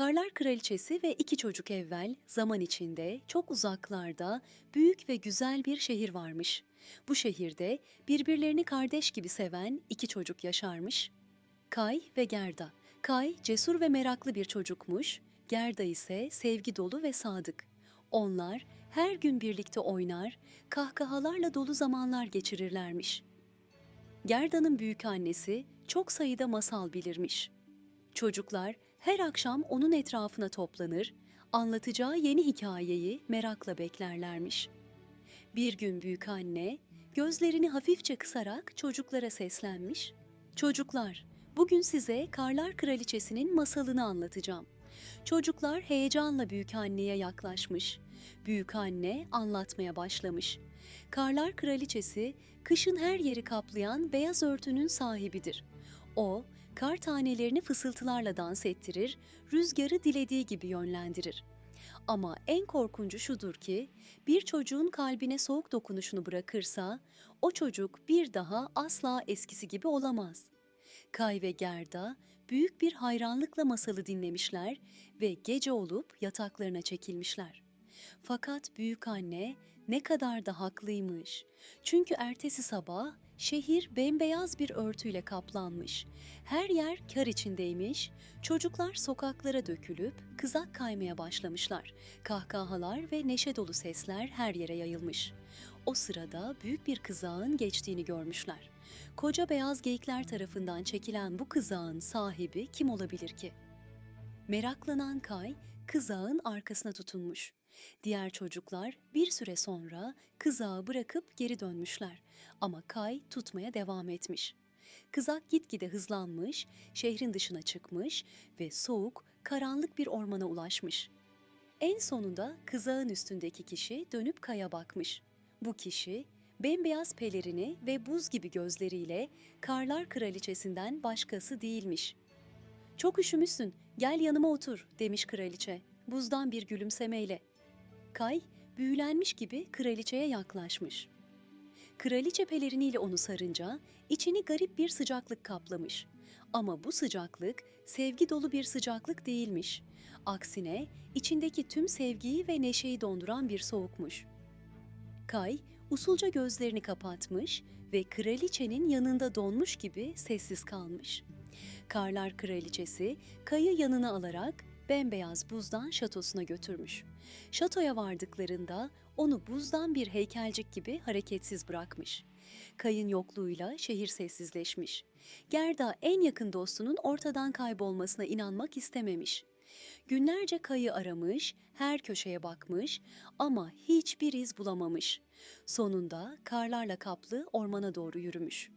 Karlar Kraliçesi ve iki çocuk evvel zaman içinde çok uzaklarda büyük ve güzel bir şehir varmış. Bu şehirde birbirlerini kardeş gibi seven iki çocuk yaşarmış. Kay ve Gerda. Kay cesur ve meraklı bir çocukmuş, Gerda ise sevgi dolu ve sadık. Onlar her gün birlikte oynar, kahkahalarla dolu zamanlar geçirirlermiş. Gerda'nın büyük annesi çok sayıda masal bilirmiş. Çocuklar her akşam onun etrafına toplanır, anlatacağı yeni hikayeyi merakla beklerlermiş. Bir gün büyük anne gözlerini hafifçe kısarak çocuklara seslenmiş. Çocuklar, bugün size Karlar Kraliçesi'nin masalını anlatacağım. Çocuklar heyecanla büyük anneye yaklaşmış. Büyük anne anlatmaya başlamış. Karlar Kraliçesi kışın her yeri kaplayan beyaz örtünün sahibidir. O, kar tanelerini fısıltılarla dans ettirir, rüzgarı dilediği gibi yönlendirir. Ama en korkuncu şudur ki bir çocuğun kalbine soğuk dokunuşunu bırakırsa o çocuk bir daha asla eskisi gibi olamaz. Kay ve Gerda büyük bir hayranlıkla masalı dinlemişler ve gece olup yataklarına çekilmişler. Fakat büyük anne ne kadar da haklıymış. Çünkü ertesi sabah şehir bembeyaz bir örtüyle kaplanmış. Her yer kar içindeymiş. Çocuklar sokaklara dökülüp kızak kaymaya başlamışlar. Kahkahalar ve neşe dolu sesler her yere yayılmış. O sırada büyük bir kızağın geçtiğini görmüşler. Koca beyaz geyikler tarafından çekilen bu kızağın sahibi kim olabilir ki? Meraklanan Kay kızağın arkasına tutunmuş. Diğer çocuklar bir süre sonra kızağı bırakıp geri dönmüşler ama Kay tutmaya devam etmiş. Kızak gitgide hızlanmış, şehrin dışına çıkmış ve soğuk, karanlık bir ormana ulaşmış. En sonunda kızağın üstündeki kişi dönüp Kay'a bakmış. Bu kişi bembeyaz pelerini ve buz gibi gözleriyle Karlar Kraliçesinden başkası değilmiş. Çok üşümüşsün, gel yanıma otur demiş kraliçe buzdan bir gülümsemeyle. Kay büyülenmiş gibi kraliçeye yaklaşmış. Kraliçe peleriniyle onu sarınca içini garip bir sıcaklık kaplamış. Ama bu sıcaklık sevgi dolu bir sıcaklık değilmiş. Aksine içindeki tüm sevgiyi ve neşeyi donduran bir soğukmuş. Kay usulca gözlerini kapatmış ve kraliçenin yanında donmuş gibi sessiz kalmış. Karlar Kraliçesi Kay'ı yanına alarak bembeyaz buzdan şatosuna götürmüş. Şatoya vardıklarında onu buzdan bir heykelcik gibi hareketsiz bırakmış. Kay'ın yokluğuyla şehir sessizleşmiş. Gerda en yakın dostunun ortadan kaybolmasına inanmak istememiş. Günlerce Kay'ı aramış, her köşeye bakmış ama hiçbir iz bulamamış. Sonunda karlarla kaplı ormana doğru yürümüş.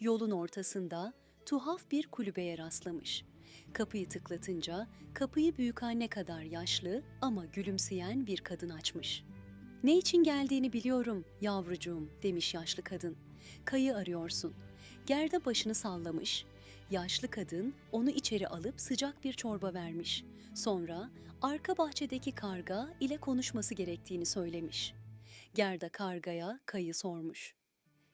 Yolun ortasında tuhaf bir kulübeye rastlamış. Kapıyı tıklatınca kapıyı büyükanne kadar yaşlı ama gülümseyen bir kadın açmış. Ne için geldiğini biliyorum yavrucuğum demiş yaşlı kadın. Kayı arıyorsun. Gerda başını sallamış. Yaşlı kadın onu içeri alıp sıcak bir çorba vermiş. Sonra arka bahçedeki karga ile konuşması gerektiğini söylemiş. Gerda kargaya kayı sormuş.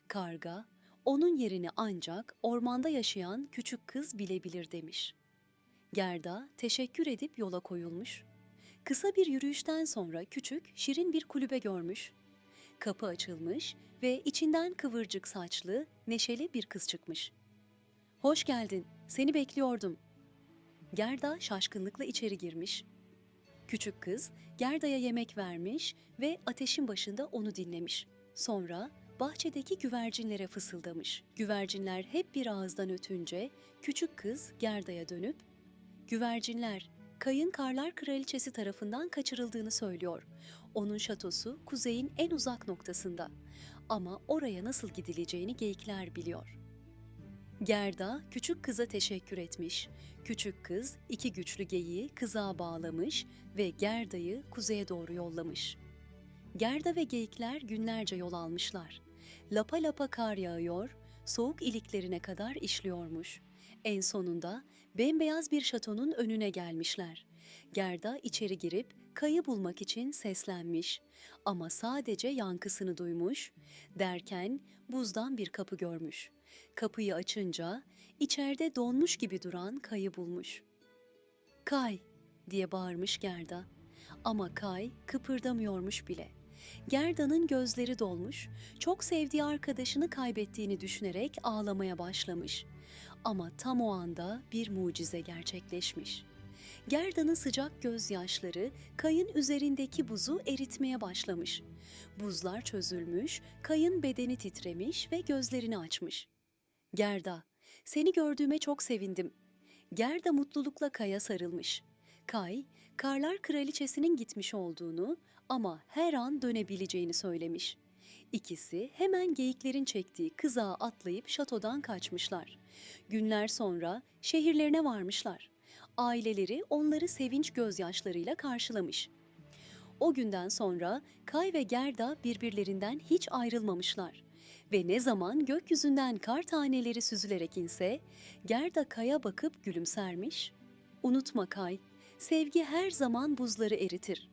Karga, onun yerini ancak ormanda yaşayan küçük kız bilebilir demiş. Gerda teşekkür edip yola koyulmuş. Kısa bir yürüyüşten sonra küçük, şirin bir kulübe görmüş. Kapı açılmış ve içinden kıvırcık saçlı, neşeli bir kız çıkmış. Hoş geldin, seni bekliyordum. Gerda şaşkınlıkla içeri girmiş. Küçük kız Gerda'ya yemek vermiş ve ateşin başında onu dinlemiş. Sonra bahçedeki güvercinlere fısıldamış. Güvercinler hep bir ağızdan ötünce küçük kız Gerda'ya dönüp Güvercinler, Kayın Karlar Kraliçesi tarafından kaçırıldığını söylüyor. Onun şatosu kuzeyin en uzak noktasında. Ama oraya nasıl gidileceğini geyikler biliyor. Gerda küçük kıza teşekkür etmiş. Küçük kız iki güçlü geyiği kızağa bağlamış ve Gerda'yı kuzeye doğru yollamış. Gerda ve geyikler günlerce yol almışlar. Lapa lapa kar yağıyor, soğuk iliklerine kadar işliyormuş. En sonunda bembeyaz bir şatonun önüne gelmişler. Gerda içeri girip kayı bulmak için seslenmiş ama sadece yankısını duymuş. Derken buzdan bir kapı görmüş. Kapıyı açınca içeride donmuş gibi duran kayı bulmuş. Kay, diye bağırmış Gerda. Ama Kay kıpırdamıyormuş bile. Gerda'nın gözleri dolmuş, çok sevdiği arkadaşını kaybettiğini düşünerek ağlamaya başlamış. Ama tam o anda bir mucize gerçekleşmiş. Gerda'nın sıcak gözyaşları kayın üzerindeki buzu eritmeye başlamış. Buzlar çözülmüş, kayın bedeni titremiş ve gözlerini açmış. Gerda, seni gördüğüme çok sevindim. Gerda mutlulukla Kay'a sarılmış. Kay, Karlar Kraliçesi'nin gitmiş olduğunu ama her an dönebileceğini söylemiş. İkisi hemen geyiklerin çektiği kızağa atlayıp şatodan kaçmışlar. Günler sonra şehirlerine varmışlar. Aileleri onları sevinç gözyaşlarıyla karşılamış. O günden sonra Kay ve Gerda birbirlerinden hiç ayrılmamışlar. Ve ne zaman gökyüzünden kar taneleri süzülerek inse, Gerda Kay'a bakıp gülümsermiş. Unutma Kay, sevgi her zaman buzları eritir.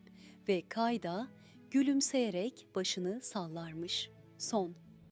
Ve Kay da gülümseyerek başını sallarmış. Son